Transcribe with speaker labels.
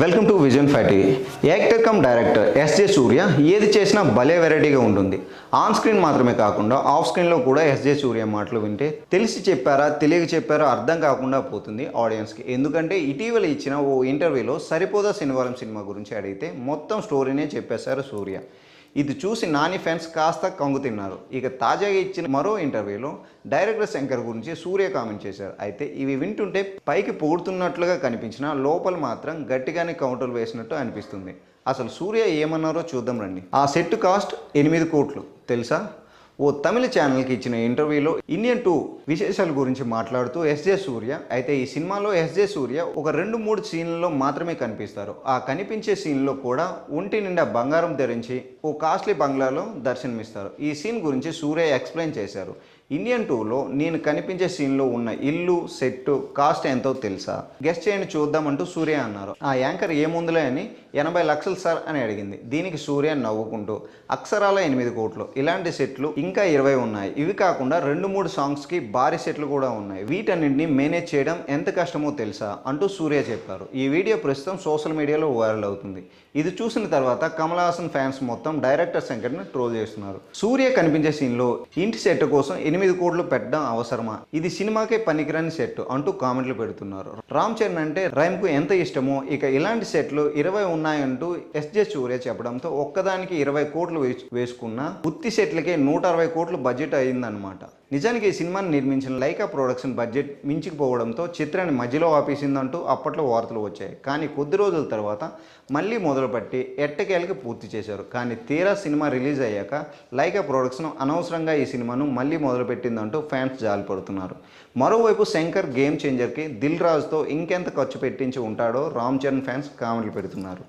Speaker 1: Welcome to vision fifty actor cum director SJ Surya ఏది చేసినా భలే వెరైటీగా ఉంటుంది. ఆన్ స్క్రీన్ మాత్రమే కాకుండా ఆఫ్ స్క్రీన్లో కూడా ఎస్జే సూర్య మాటలు వింటే తెలిసి చెప్పారా తెలియక చెప్పారా అర్థం కాకుండా పోతుంది ఆడియన్స్కి ఎందుకంటే ఇటీవల ఇచ్చిన ఓ ఇంటర్వ్యూలో సరిపోదా శనివారం సినిమా గురించి అడిగితే మొత్తం స్టోరీనే చెప్పేశారు సూర్య. ఇది చూసి నాని ఫ్యాన్స్ కాస్త కంగు తిన్నారు. ఇక తాజాగా ఇచ్చిన మరో ఇంటర్వ్యూలో డైరెక్టర్ శంకర్ గురించి సూర్య కామెంట్ చేశారు. అయితే ఇవి వింటుంటే పైకి పొగుడుతున్నట్లుగా కనిపించినా లోపల మాత్రం గట్టిగానే కౌంటర్లు వేసినట్టు అనిపిస్తుంది. అసలు సూర్య ఏమన్నారో చూద్దాం రండి. ఆ సెట్ కాస్ట్ ఎనిమిది కోట్లు. తెలుసా? ఓ తమిళ ఛానల్కి ఇచ్చిన ఇంటర్వ్యూలో ఇండియన్ టూ విశేషాల గురించి మాట్లాడుతూ ఎస్జే సూర్య. అయితే ఈ సినిమాలో ఎస్జే సూర్య ఒక రెండు మూడు సీన్లలో మాత్రమే కనిపిస్తారు. ఆ కనిపించే సీన్లో కూడా ఒంటి నిండా బంగారం ధరించి ఓ కాస్ట్లీ బంగ్లాలో దర్శనమిస్తారు. ఈ సీన్ గురించి సూర్య ఎక్స్ప్లెయిన్ చేశారు. ఇండియన్ టూలో నేను కనిపించే సీన్లో ఉన్న ఇల్లు సెట్ కాస్ట్ ఎంతో తెలుసా? గెస్ట్ చేయండి చూద్దామంటూ సూర్య అన్నారు. ఆ యాంకర్ ఏముందిలే అని ఎనభై లక్షలు సార్ అని అడిగింది. దీనికి సూర్య నవ్వుకుంటూ అక్షరాల ఎనిమిది కోట్లు. ఇలాంటి సెట్లు ఇంకా ఇరవై ఉన్నాయి. ఇవి కాకుండా రెండు మూడు సాంగ్స్కి భారీ సెట్లు కూడా ఉన్నాయి. వీటన్నింటినీ మేనేజ్ చేయడం ఎంత కష్టమో తెలుసా? అంటూ సూర్య చెప్పారు. ఈ వీడియో ప్రస్తుతం సోషల్ మీడియాలో వైరల్ అవుతుంది. ఇది చూసిన తర్వాత కమల్ హాసన్ ఫ్యాన్స్ మొత్తం డైరెక్టర్ శంకర్ని ట్రోల్ చేస్తున్నారు. సూర్య కనిపించే సీన్లో ఇంటి సెట్ కోసం ఎనిమిది కోట్లు పెట్టడం అవసరమా? ఇది సినిమాకే పనికిరాని సెట్ అంటూ కామెంట్లు పెడుతున్నారు. రామ్ చరణ్ అంటే రైమ్కు ఎంత ఇష్టమో ఇక ఇలాంటి సెట్లు ఇరవై ఉన్నాయంటూ ఎస్జే సూర్య చెప్పడంతో ఒక్కదానికి ఇరవై కోట్లు వేసుకున్న ఉత్తి సెట్లకే నూట అరవై కోట్లు బడ్జెట్ అయిందనమాట నిజానికి ఈ సినిమాని నిర్మించిన లైకా ప్రొడక్షన్ బడ్జెట్ మించిపోవడంతో చిత్రాన్ని మధ్యలో ఆపేసిందంటూ అప్పట్లో వార్తలు వచ్చాయి. కానీ కొద్ది రోజుల తర్వాత మళ్ళీ మొదలుపెట్టి ఎట్టకేలకి పూర్తి చేశారు. కానీ తీరా సినిమా రిలీజ్ అయ్యాక లైకా ప్రొడక్షన్ అనవసరంగా ఈ సినిమాను మళ్ళీ మొదలుపెట్టిందంటూ ఫ్యాన్స్ జాలిపడుతున్నారు. మరోవైపు శంకర్ గేమ్ చేంజర్కి దిల్ రాజుతో ఇంకెంత ఖర్చు పెట్టించి ఉంటాడో రామ్ చరణ్ ఫ్యాన్స్ కామెంట్లు పెడుతున్నారు.